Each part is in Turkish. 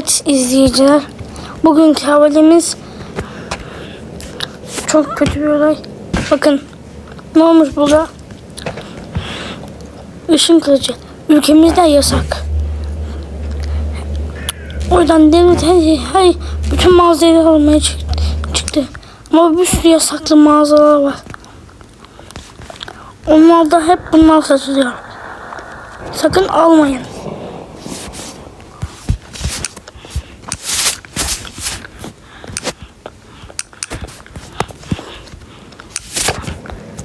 Evet izleyiciler. Bugünkü haberimiz çok kötü bir olay. Bakın ne olmuş burada? Işın kılıcı. Ülkemizde yasak. Oradan devlet her, her bütün mağazaları almaya çık- çıktı. Ama bir sürü yasaklı mağazalar var. Onlarda hep bunlar satılıyor. Sakın almayın.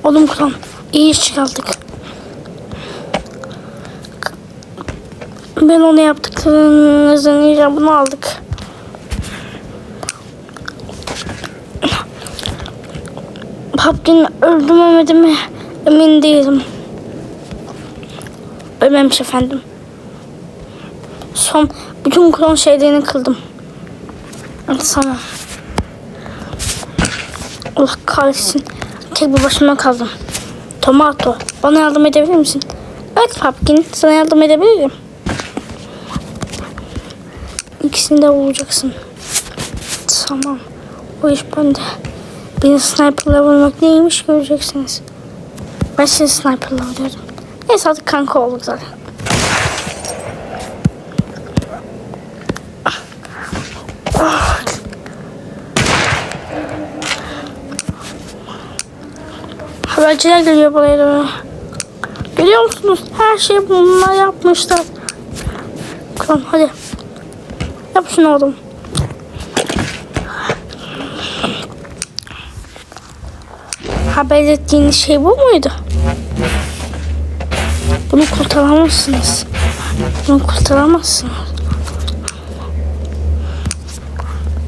Oğlum kuram. iyi iş çıkardık. Ben onu yaptıklarınızın icabını aldık. Papkin öldü mü mi emin değilim. Ölmemiş efendim. Son bütün klon şeylerini kıldım. Tamam. Allah kahretsin. Tek bir başıma kaldım. Tomato. Bana yardım edebilir misin? Evet Papkin. Sana yardım edebilirim. İkisini de vuracaksın. Tamam. O iş bende. Beni sniperla vurmak neymiş göreceksiniz. Ben seni sniperla vuruyorum. Neyse artık kanka olduk zaten. Haberciler geliyor buraya doğru. Görüyor musunuz? Her şeyi bunlar yapmışlar. Tamam hadi. Yap şunu oğlum. Haber ettiğiniz şey bu muydu? Bunu kurtaramazsınız. Bunu kurtaramazsınız.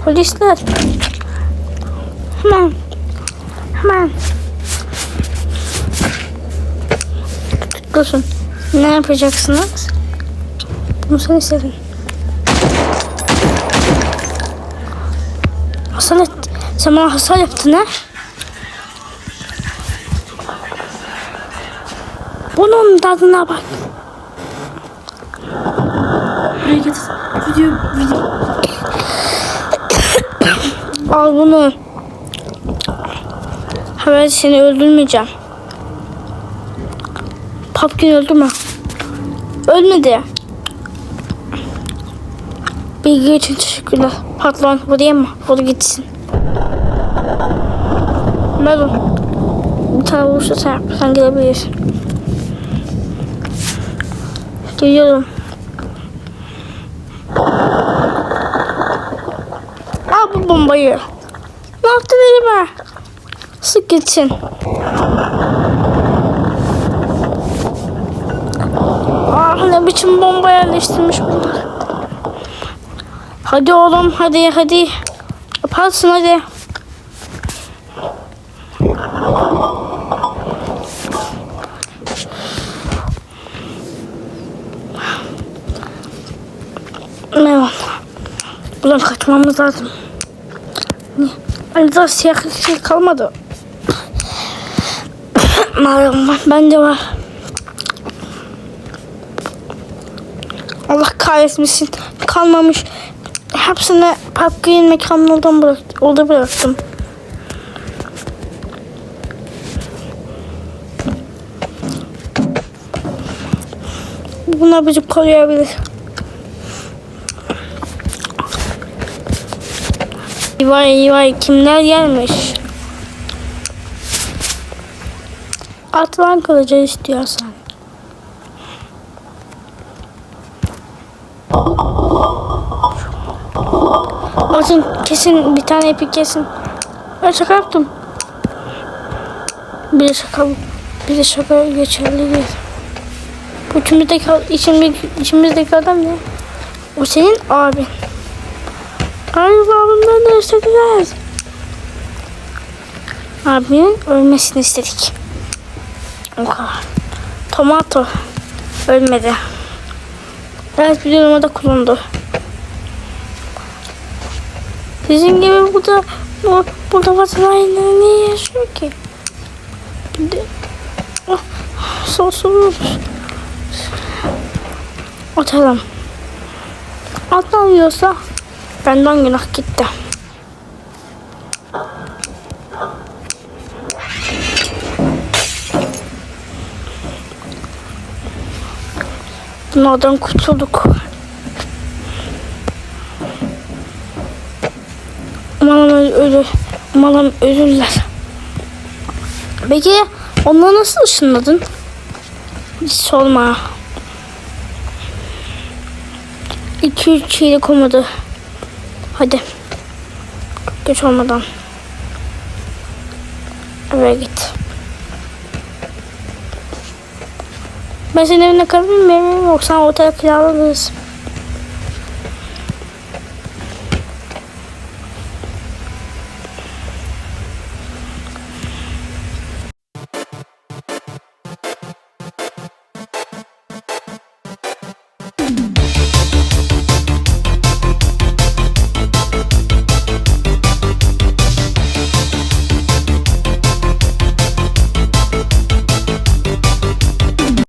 Polisler. Hemen. Hemen. Dursun. Ne yapacaksınız? Bunu sen istedin. Hasan et. Sen bana hasar yaptın ha? Bunun tadına bak. Buraya getir. Video, video. Al bunu. Haber seni öldürmeyeceğim. Papkin öldü mü? Ölmedi. Bilgi için teşekkürler. Patron buraya mı? Vur gitsin. Merhaba. Bir tane vuruşta sen. Sen gelebilirsin. Geliyorum. Al bu bombayı. Ne yaptın elime? Sık gitsin. Ne biçim bomba yerleştirmiş bunlar. Hadi oğlum hadi hadi. Yaparsın hadi. Merhaba. Buradan kaçmamız lazım. Niye? Hani siyah şey kalmadı. Merhaba bende var. Allah kahretmesin. Kalmamış. Hepsini Papkay'ın mekanından bıraktım. Orada bıraktım. Bunlar bizi koruyabilir. Vay vay kimler gelmiş. Atlan kılıcı istiyorsan. Atın kesin bir tane epik kesin. Ben şaka yaptım. Bir de şaka bir de şaka geçerli değil. Bu içimizdeki, içimizdeki, içimizdeki adam ne? O senin abin. Galiba bundan da istediler. Abinin ölmesini istedik. O kadar. Tomato ölmedi. Evet biliyorum o da kullandı. Sizin gibi burada bu, burada vatandaşlar niye yaşıyor ki? Bir de oh, soğuk soğuk. Atalım. Atlamıyorsa benden günah gitti. Bunlardan kurtulduk. Öl- ölür. Umarım ölürler. Peki onları nasıl ışınladın? Hiç sorma. 2-3 şeyle komadı. Hadi. Geç olmadan. Eve git. Ben senin evine kalabilir miyim? Yoksa ortaya kiralarız.